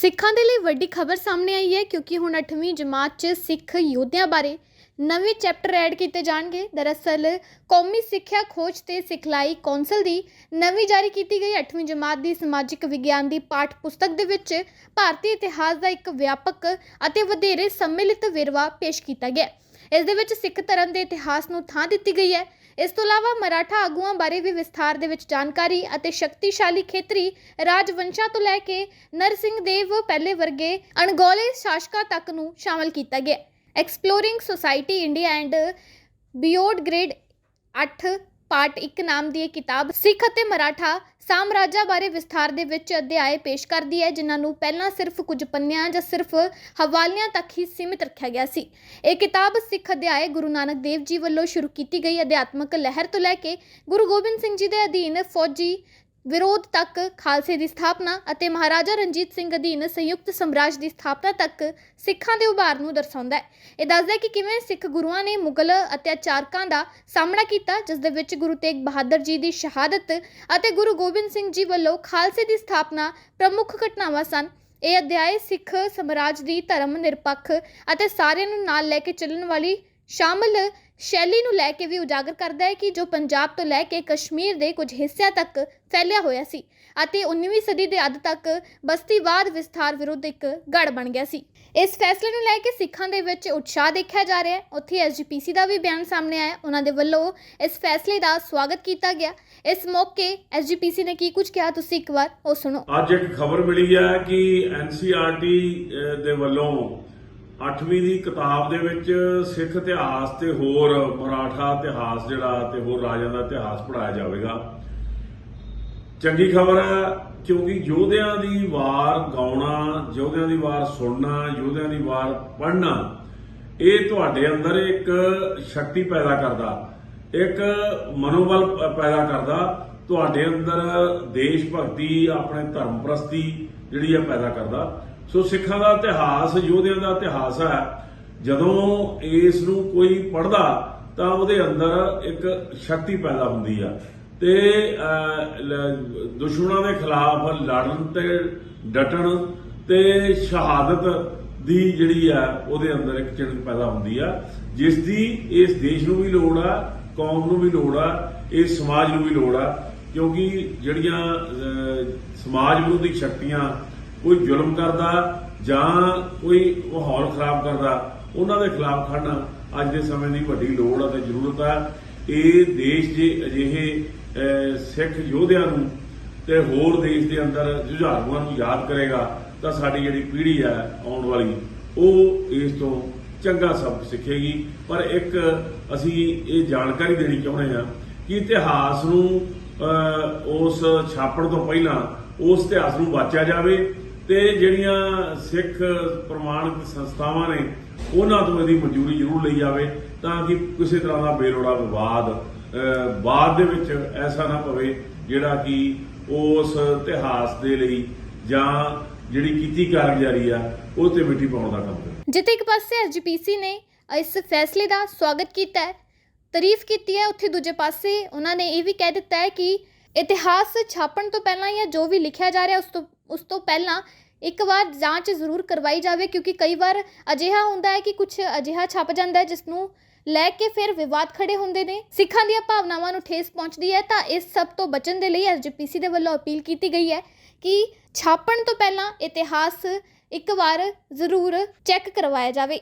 ਸਿੱਖਾਂ ਦੇ ਲਈ ਵੱਡੀ ਖਬਰ ਸਾਹਮਣੇ ਆਈ ਹੈ ਕਿਉਂਕਿ ਹੁਣ 8ਵੀਂ ਜਮਾਤ 'ਚ ਸਿੱਖ ਯੋਧਿਆਂ ਬਾਰੇ ਨਵੇਂ ਚੈਪਟਰ ਐਡ ਕੀਤੇ ਜਾਣਗੇ। ਦਰਅਸਲ ਕੌਮੀ ਸਿੱਖਿਆ ਖੋਜ ਤੇ ਸਿਖਲਾਈ ਕੌਂਸਲ ਦੀ ਨਵੀਂ ਜਾਰੀ ਕੀਤੀ ਗਈ 8ਵੀਂ ਜਮਾਤ ਦੀ ਸਮਾਜਿਕ ਵਿਗਿਆਨ ਦੀ ਪਾਠ ਪੁਸਤਕ ਦੇ ਵਿੱਚ ਭਾਰਤੀ ਇਤਿਹਾਸ ਦਾ ਇੱਕ ਵਿਆਪਕ ਅਤੇ ਵਧੇਰੇ ਸੰਮਿਲਿਤ ਵੇਰਵਾ ਪੇਸ਼ ਕੀਤਾ ਗਿਆ। ਇਸ ਦੇ ਵਿੱਚ ਸਿੱਖ ਧਰਮ ਦੇ ਇਤਿਹਾਸ ਨੂੰ ਥਾਂ ਦਿੱਤੀ ਗਈ ਹੈ। ਇਸ ਤੋਂ ਇਲਾਵਾ ਮਰਾਠਾ ਆਗੂਆਂ ਬਾਰੇ ਵੀ ਵਿਸਥਾਰ ਦੇ ਵਿੱਚ ਜਾਣਕਾਰੀ ਅਤੇ ਸ਼ਕਤੀਸ਼ਾਲੀ ਖੇਤਰੀ ਰਾਜਵੰਸ਼ਾਂ ਤੋਂ ਲੈ ਕੇ ਨਰਸਿੰਘ ਦੇਵ ਪਹਿਲੇ ਵਰਗੇ ਅਣਗੌਲੇ ਸ਼ਾਸਕਾਂ ਤੱਕ ਨੂੰ ਸ਼ਾਮਲ ਕੀਤਾ ਗਿਆ। Exploring society India and beyond grade 8 part 1 ਨਾਮ ਦੀ ਇਹ ਕਿਤਾਬ ਸਿੱਖ ਅਤੇ ਮਰਾਠਾ ਸਾਮਰਾਜਾਂ ਬਾਰੇ ਵਿਸਥਾਰ ਦੇ ਵਿੱਚ ਅਧਿਆਏ ਪੇਸ਼ ਕਰਦੀ ਹੈ, ਜਿਨ੍ਹਾਂ ਨੂੰ ਪਹਿਲਾਂ ਸਿਰਫ ਕੁਝ ਪੰਨਿਆਂ ਜਾਂ ਸਿਰਫ ਹਵਾਲਿਆਂ ਤੱਕ ਹੀ ਸੀਮਿਤ ਰੱਖਿਆ ਗਿਆ ਸੀ। ਇਹ ਕਿਤਾਬ ਸਿੱਖ ਅਧਿਆਏ ਗੁਰੂ ਨਾਨਕ ਦੇਵ ਜੀ ਵੱਲੋਂ ਸ਼ੁਰੂ ਕੀਤੀ ਗਈ ਅਧਿਆਤਮਕ ਲਹਿਰ ਤੋਂ ਲੈ ਕੇ ਗੁਰੂ ਗੋਬਿੰਦ ਸਿੰਘ ਜੀ ਦੇ ਅਧੀਨ ਫੌਜੀ ਵਿਰੋਧ ਤੱਕ ਖਾਲਸੇ ਦੀ ਸਥਾਪਨਾ ਅਤੇ ਮਹਾਰਾਜਾ ਰਣਜੀਤ ਸਿੰਘ ਅਧੀਨ ਸੰਯੁਕਤ ਸਮਰਾਜ ਦੀ ਸਥਾਪਨਾ ਤੱਕ ਸਿੱਖਾਂ ਦੇ ਉਭਾਰ ਨੂੰ ਦਰਸਾਉਂਦਾ ਹੈ। ਇਹ ਦੱਸਦਾ ਹੈ ਕਿ ਕਿਵੇਂ ਸਿੱਖ ਗੁਰੂਆਂ ਨੇ ਮੁਗਲ ਅਤਿਆਚਾਰਕਾਂ ਦਾ ਸਾਹਮਣਾ ਕੀਤਾ, ਜਿਸ ਦੇ ਵਿੱਚ ਗੁਰੂ ਤੇਗ ਬਹਾਦਰ ਜੀ ਦੀ ਸ਼ਹਾਦਤ ਅਤੇ ਗੁਰੂ ਗੋਬਿੰਦ ਸਿੰਘ ਜੀ ਵੱਲੋਂ ਖਾਲਸੇ ਦੀ ਸਥਾਪਨਾ ਪ੍ਰਮੁੱਖ ਘਟਨਾਵਾਂ ਸਨ। ਇਹ ਅਧਿਆਇ ਸਿੱਖ ਸਮਰਾਜ ਦੀ ਧਰਮ ਨਿਰਪੱਖ ਅਤੇ ਸਾਰਿਆਂ ਨੂੰ ਨਾਲ ਲੈ ਕੇ ਚੱਲਣ ਵਾਲੀ ਸ਼ਾਮਲ ਸ਼ੈਲੀ ਨੂੰ ਲੈ ਕੇ ਵੀ ਉਜਾਗਰ ਕਰਦਾ ਹੈ ਕਿ ਜੋ ਪੰਜਾਬ ਤੋਂ ਲੈ ਕੇ ਕਸ਼ਮੀਰ ਦੇ ਕੁਝ ਹਿੱਸਿਆਂ ਤੱਕ ਫੈਲਿਆ ਹੋਇਆ ਸੀ ਅਤੇ 19ਵੀਂ ਸਦੀ ਦੇ ਅੱਧ ਤੱਕ ਬਸਤੀਵਾਦ ਵਿਸਥਾਰ ਵਿਰੁੱਧ ਇੱਕ ਗੜ ਬਣ ਗਿਆ ਸੀ। ਇਸ ਫੈਸਲੇ ਨੂੰ ਲੈ ਕੇ ਸਿੱਖਾਂ ਦੇ ਵਿੱਚ ਉਤਸ਼ਾਹ ਦੇਖਿਆ ਜਾ ਰਿਹਾ ਹੈ। ਉੱਥੇ ਐਸਜੀਪੀਸੀ ਦਾ ਵੀ ਬਿਆਨ ਸਾਹਮਣੇ ਆਇਆ। ਉਹਨਾਂ ਦੇ ਵੱਲੋਂ ਇਸ ਫੈਸਲੇ ਦਾ ਸਵਾਗਤ ਕੀਤਾ ਗਿਆ। ਇਸ ਮੌਕੇ ਐਸਜੀਪੀਸੀ ਨੇ ਕੀ ਕੁਝ ਕਿਹਾ? ਤੁਸੀਂ ਇੱਕ ਵਾਰ ਉਹ ਸੁਣੋ। ਅੱਜ ਇੱਕ ਖਬਰ ਮਿਲੀ ਹੈ ਕਿ ਐਨਸੀਆਰਟੀ ਦੇ ਵੱਲੋਂ 8ਵੀਂ ਦੀ ਕਿਤਾਬ ਦੇ ਵਿੱਚ ਸਿੱਖ ਇਤਿਹਾਸ ਤੇ ਹੋਰ ਮਰਾਠਾ ਇਤਿਹਾਸ ਜਿਹੜਾ ਤੇ ਹੋਰ ਰਾਜਾਂ ਦਾ ਇਤਿਹਾਸ ਪੜਾਇਆ ਜਾਵੇਗਾ। ਚੰਗੀ ਖਬਰ ਹੈ ਕਿਉਂਕਿ ਯੋਧਿਆਂ ਦੀ ਵਾਰ ਗਾਉਣਾ, ਯੋਧਿਆਂ ਦੀ ਵਾਰ ਸੁਣਨਾ, ਯੋਧਿਆਂ ਦੀ ਵਾਰ ਪੜ੍ਹਨਾ, ਇਹ ਤੁਹਾਡੇ ਅੰਦਰ ਇੱਕ ਸ਼ਕਤੀ ਪੈਦਾ ਕਰਦਾ, ਇੱਕ ਮਨੋਬਲ ਪੈਦਾ ਕਰਦਾ। ਤੁਹਾਡੇ ਅੰਦਰ ਦੇਸ਼ ਭਗਤੀ, ਆਪਣੇ ਧਰਮ ਪ੍ਰਸਤੀ ਜਿਹੜੀ ਆ ਪੈਦਾ ਕਰਦਾ। ਸੋ ਸਿੱਖਾਂ ਦਾ ਇਤਿਹਾਸ, ਯੋਧਿਆਂ ਦਾ ਇਤਿਹਾਸ ਹੈ। ਜਦੋਂ ਇਸ ਨੂੰ ਕੋਈ ਪੜ੍ਹਦਾ, ਤਾਂ ਉਹਦੇ ਅੰਦਰ ਇੱਕ ਸ਼ਕਤੀ ਪੈਦਾ ਹੁੰਦੀ ਆ। ਤੇ ਦੁਸ਼ਮਣਾਂ ਦੇ ਖਿਲਾਫ ਲੜਨ ਤੇ ਡਟਣ ਤੇ ਸ਼ਹਾਦਤ ਦੀ ਜਿਹੜੀ ਆ, ਉਹਦੇ ਅੰਦਰ ਇੱਕ ਚਿੰਤ ਪੈਦਾ ਹੁੰਦੀ ਆ। ਜਿਸ ਦੀ ਇਸ ਦੇਸ਼ ਨੂੰ ਵੀ ਲੋੜ ਆ, ਕੌਮ ਨੂੰ ਵੀ ਲੋੜ ਆ ਇਸ ਸਮਾਜ ਨੂੰ ਵੀ ਲੋੜ ਆ। ਕਿਉਂਕਿ ਜਿਹੜੀਆਂ ਸਮਾਜ ਵਿਰੋਧੀ ਸ਼ਕਤੀਆਂ ਕੋਈ ਜ਼ੁਲਮ ਕਰਦਾ ਜਾਂ ਕੋਈ ਮਾਹੌਲ ਖਰਾਬ ਕਰਦਾ, ਉਹਨਾਂ ਦੇ ਖਿਲਾਫ ਖੜਨਾ ਅੱਜ ਦੇ ਸਮੇਂ ਦੀ ਵੱਡੀ ਲੋੜ ਅਤੇ ਜ਼ਰੂਰਤ ਆ। ਇਹ ਦੇਸ਼ ਜੇ ਅਜਿਹੇ ਸਿੱਖ ਯੋਧਿਆਂ ਨੂੰ ਤੇ ਹੋਰ ਦੇਸ਼ ਦੇ ਅੰਦਰ ਜੁਝਾਰੂਆਂ ਨੂੰ ਯਾਦ ਕਰੇਗਾ ਤਾਂ ਸਾਡੀ ਜਿਹੜੀ ਪੀੜ੍ਹੀ ਹੈ ਆਉਣ ਵਾਲੀ, ਉਹ ਇਸ ਤੋਂ ਚੰਗਾ ਸਬਕ ਸਿੱਖੇਗੀ। ਪਰ ਇੱਕ ਅਸੀਂ ਇਹ ਜਾਣਕਾਰੀ ਦੇਣੀ ਚਾਹੁੰਦੇ ਹਾਂ ਕਿ ਇਤਿਹਾਸ ਨੂੰ ਉਸ ਛਾਪਣ ਤੋਂ ਪਹਿਲਾਂ ਉਸ ਇਤਿਹਾਸ ਨੂੰ ਵਾਚਿਆ ਜਾਵੇ ਤੇ ਜਿਹੜੀਆਂ ਸਿੱਖ ਪ੍ਰਮਾਣਿਤ ਸੰਸਥਾਵਾਂ ਨੇ, ਉਹਨਾਂ ਤੋਂ ਇਹਦੀ ਮਨਜ਼ੂਰੀ ਜ਼ਰੂਰ ਲਈ ਜਾਵੇ ਤਾਂ ਕਿ ਕਿਸੇ ਤਰ੍ਹਾਂ ਦਾ ਬੇਲੋੜਾ ਵਿਵਾਦ ਬਾਅਦ ਦੇ ਵਿੱਚ ਐਸਾ ਨਾ ਪਵੇ ਜਿਹੜਾ ਕਿ ਉਸ ਇਤਿਹਾਸ ਦੇ ਲਈ ਜਾਂ ਜਿਹੜੀ ਕੀਤੀ ਕਾਰਗੁਜ਼ਾਰੀ ਆ, ਉਹ ਤੇ ਮਿੱਟੀ ਪਾਉਣ ਦਾ ਕੰਮ ਕਰੇ। ਜਿੱਥੇ ਇੱਕ ਪਾਸੇ ਐਸਜੀਪੀਸੀ ਨੇ ਇਸ ਫੈਸਲੇ ਦਾ ਸਵਾਗਤ ਕੀਤਾ ਹੈ, ਤਾਰੀਫ ਕੀਤੀ ਹੈ, ਉੱਥੇ ਦੂਜੇ ਪਾਸੇ ਉਹਨਾਂ ਨੇ ਇਹ ਵੀ ਕਹਿ ਦਿੱਤਾ ਹੈ ਕਿ ਇਤਿਹਾਸ ਛਾਪਣ ਤੋਂ ਪਹਿਲਾਂ ਜਾਂ ਜੋ ਵੀ ਲਿਖਿਆ ਜਾ ਰਿਹਾ ਉਸ ਤੋਂ ਉਸ ਤੋਂ ਪਹਿਲਾਂ ਇੱਕ ਵਾਰ ਜਾਂਚ ਜ਼ਰੂਰ ਕਰਵਾਈ ਜਾਵੇ, ਕਿਉਂਕਿ ਕਈ ਵਾਰ ਅਜਿਹਾ ਹੁੰਦਾ ਹੈ ਕਿ ਕੁਝ ਅਜਿਹਾ ਛਪ ਜਾਂਦਾ ਹੈ ਜਿਸ ਨੂੰ ਲੈ ਕੇ ਫਿਰ ਵਿਵਾਦ ਖੜੇ ਹੁੰਦੇ ਨੇ। ਸਿੱਖਾਂ ਦੀਆਂ ਭਾਵਨਾਵਾਂ ਨੂੰ ਠੇਸ ਪਹੁੰਚਦੀ ਹੈ, ਤਾਂ ਇਸ ਸਭ ਤੋਂ ਬਚਣ ਦੇ ਲਈ ਐਸਜੀਪੀਸੀ ਦੇ ਵੱਲੋਂ ਅਪੀਲ ਕੀਤੀ ਗਈ ਹੈ ਕਿ ਛਾਪਣ ਤੋਂ ਪਹਿਲਾਂ ਇਤਿਹਾਸ ਇੱਕ ਵਾਰ ਜ਼ਰੂਰ ਚੈੱਕ ਕਰਵਾਇਆ ਜਾਵੇ।